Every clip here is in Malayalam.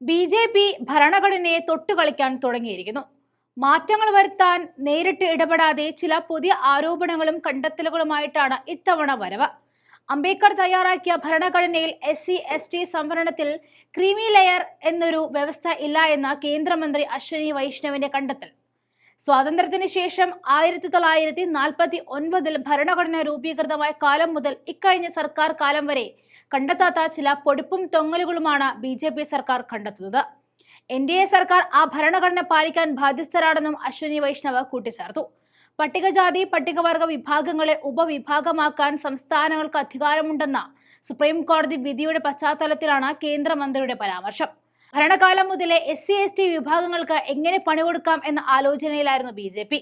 ബി ജെ പി ഭരണഘടനയെ തൊട്ടുകളിക്കാൻ തുടങ്ങിയിരിക്കുന്നു. മാറ്റങ്ങൾ വരുത്താൻ നേരിട്ട് ഇടപെടാതെ ചില പുതിയ ആരോപണങ്ങളും കണ്ടെത്തലുകളുമായിട്ടാണ് ഇത്തവണ വരവ്. അംബേദ്കർ തയ്യാറാക്കിയ ഭരണഘടനയിൽ എസ് സി എസ് ടി സംവരണത്തിൽ ക്രീമി ലെയർ എന്നൊരു വ്യവസ്ഥ ഇല്ല എന്ന കേന്ദ്രമന്ത്രി അശ്വനി വൈഷ്ണവിന്റെ കണ്ടെത്തൽ. സ്വാതന്ത്ര്യത്തിന് ശേഷം ആയിരത്തി തൊള്ളായിരത്തി നാൽപ്പത്തി ഒൻപതിൽ ഭരണഘടന രൂപീകൃതമായ കാലം മുതൽ ഇക്കഴിഞ്ഞ സർക്കാർ കാലം വരെ കണ്ടെത്താത്ത ചില പൊടിപ്പും തൊങ്ങലുകളുമാണ് ബി ജെ പി സർക്കാർ കണ്ടെത്തുന്നത്. എൻ ഡി എ സർക്കാർ ആ ഭരണഘടന പാലിക്കാൻ ബാധ്യസ്ഥരാണെന്നും അശ്വിനി വൈഷ്ണവ് കൂട്ടിച്ചേർത്തു. പട്ടികജാതി പട്ടികവർഗ വിഭാഗങ്ങളെ ഉപവിഭാഗമാക്കാൻ സംസ്ഥാനങ്ങൾക്ക് അധികാരമുണ്ടെന്ന സുപ്രീം കോടതി വിധിയുടെ പശ്ചാത്തലത്തിലാണ് കേന്ദ്രമന്ത്രിയുടെ പരാമർശം. ഭരണകാലം മുതലേ എസ് സി എസ് ടി വിഭാഗങ്ങൾക്ക് എങ്ങനെ പണി കൊടുക്കാം എന്ന ആലോചനയിലായിരുന്നു ബി ജെ പി.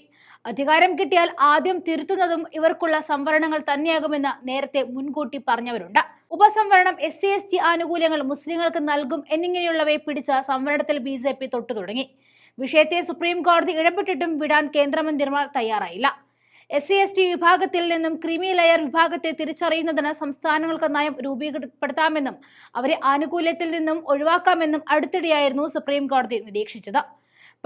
അധികാരം കിട്ടിയാൽ ആദ്യം തിരുത്തുന്നതും ഇവർക്കുള്ള സംവരണങ്ങൾ തന്നെയാകുമെന്ന് നേരത്തെ മുൻകൂട്ടി പറഞ്ഞവരുണ്ട്. ഉപസംവരണം എസ് സി എസ് ടി ആനുകൂല്യങ്ങൾ മുസ്ലിങ്ങൾക്ക് നൽകും എന്നിങ്ങനെയുള്ളവയെ പിടിച്ച സംവരണത്തിൽ ബി ജെ പി തൊട്ടു തുടങ്ങി. വിഷയത്തെ സുപ്രീം കോടതി ഇടപെട്ടിട്ടും വിടാൻ കേന്ദ്രമന്ത്രിമാർ തയ്യാറായില്ല. എസ് സി എസ് ടി വിഭാഗത്തിൽ നിന്നും ക്രിമി ലെയർ വിഭാഗത്തെ തിരിച്ചറിയുന്നതിന് സംസ്ഥാനങ്ങൾക്ക് നയം രൂപീകരപ്പെടുത്താമെന്നും അവരെ ആനുകൂല്യത്തിൽ നിന്നും ഒഴിവാക്കാമെന്നും അടുത്തിടെയായിരുന്നു സുപ്രീം കോടതി നിരീക്ഷിച്ചത്.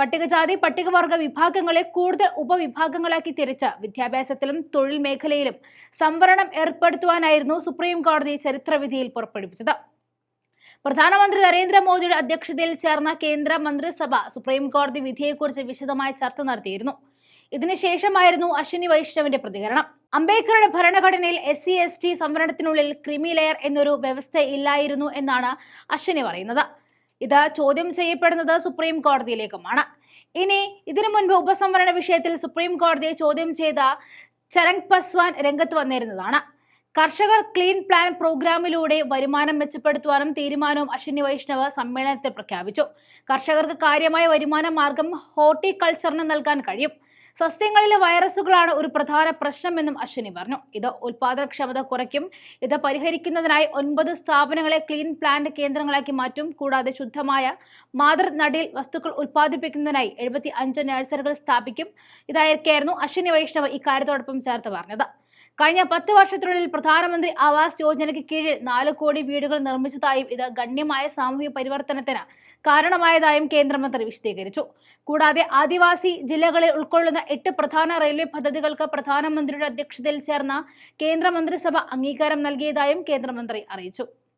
പട്ടികജാതി പട്ടികവർഗ വിഭാഗങ്ങളെ കൂടുതൽ ഉപവിഭാഗങ്ങളാക്കി തിരിച്ച് വിദ്യാഭ്യാസത്തിലും തൊഴിൽ മേഖലയിലും സംവരണം ഏർപ്പെടുത്തുവാനായിരുന്നു സുപ്രീം കോടതി ചരിത്രവിധിയിൽ പുറപ്പെടുവിച്ചത്. പ്രധാനമന്ത്രി നരേന്ദ്രമോദിയുടെ അധ്യക്ഷതയിൽ ചേർന്ന കേന്ദ്ര മന്ത്രിസഭ സുപ്രീം കോടതി വിധിയെക്കുറിച്ച് വിശദമായ ചർച്ച നടത്തിയിരുന്നു. ഇതിനുശേഷമായിരുന്നു അശ്വിനി വൈഷ്ണവിന്റെ പ്രതികരണം. അംബേദ്കറുടെ ഭരണഘടനയിൽ എസ് സി എസ് ടി സംവരണത്തിനുള്ളിൽ ക്രിമിലെയർ എന്നൊരു വ്യവസ്ഥ ഇല്ലായിരുന്നു എന്നാണ് അശ്വിനി പറയുന്നത്. ഇത് ചോദ്യം ചെയ്യപ്പെടുന്നത് സുപ്രീം കോടതിയിലേക്കുമാണ്. ഇനി ഇതിനു മുൻപ് ഉപസംവരണ വിഷയത്തിൽ സുപ്രീം കോടതിയെ ചോദ്യം ചെയ്ത ചരങ് പസ്വാൻ രംഗത്ത് വന്നിരുന്നതാണ്. കർഷകർ ക്ലീൻ പ്ലാൻ പ്രോഗ്രാമിലൂടെ വരുമാനം മെച്ചപ്പെടുത്തുവാനും തീരുമാനവും അശ്വിനി വൈഷ്ണവ് സമ്മേളനത്തിൽ പ്രഖ്യാപിച്ചു. കർഷകർക്ക് കാര്യമായ വരുമാന മാർഗം ഹോർട്ടിക്കൾച്ചറിന് നൽകാൻ കഴിയും. സസ്യങ്ങളിലെ വൈറസുകളാണ് ഒരു പ്രധാന പ്രശ്നമെന്നും അശ്വിനി പറഞ്ഞു. ഇത് ഉൽപാദനക്ഷമത കുറയ്ക്കും. ഇത് പരിഹരിക്കുന്നതിനായി ഒൻപത് സ്ഥാപനങ്ങളെ ക്ലീൻ പ്ലാന്റ് കേന്ദ്രങ്ങളാക്കി മാറ്റും. കൂടാതെ ശുദ്ധമായ മാതൃ നടീൽ വസ്തുക്കൾ ഉൽപ്പാദിപ്പിക്കുന്നതിനായി എഴുപത്തി അഞ്ച് നഴ്സറികൾ സ്ഥാപിക്കും. ഇതായിരിക്കായിരുന്നു അശ്വിനി വൈഷ്ണവ് ഇക്കാര്യത്തോടൊപ്പം ചേർത്ത് പറഞ്ഞത്. കഴിഞ്ഞ പത്ത് വർഷത്തിനുള്ളിൽ പ്രധാനമന്ത്രി ആവാസ് യോജനയ്ക്ക് കീഴിൽ നാല് കോടി വീടുകൾ നിർമ്മിച്ചതായും ഇത് ഗണ്യമായ സാമൂഹ്യ പരിവർത്തനത്തിന് കാരണമായതായും കേന്ദ്രമന്ത്രി വിശദീകരിച്ചു. കൂടാതെ ആദിവാസി ജില്ലകളിൽ ഉൾക്കൊള്ളുന്ന എട്ട് പ്രധാന റെയിൽവേ പദ്ധതികൾക്ക് പ്രധാനമന്ത്രിയുടെ അധ്യക്ഷതയിൽ ചേർന്ന കേന്ദ്രമന്ത്രിസഭ അംഗീകാരം നൽകിയതായും കേന്ദ്രമന്ത്രി അറിയിച്ചു.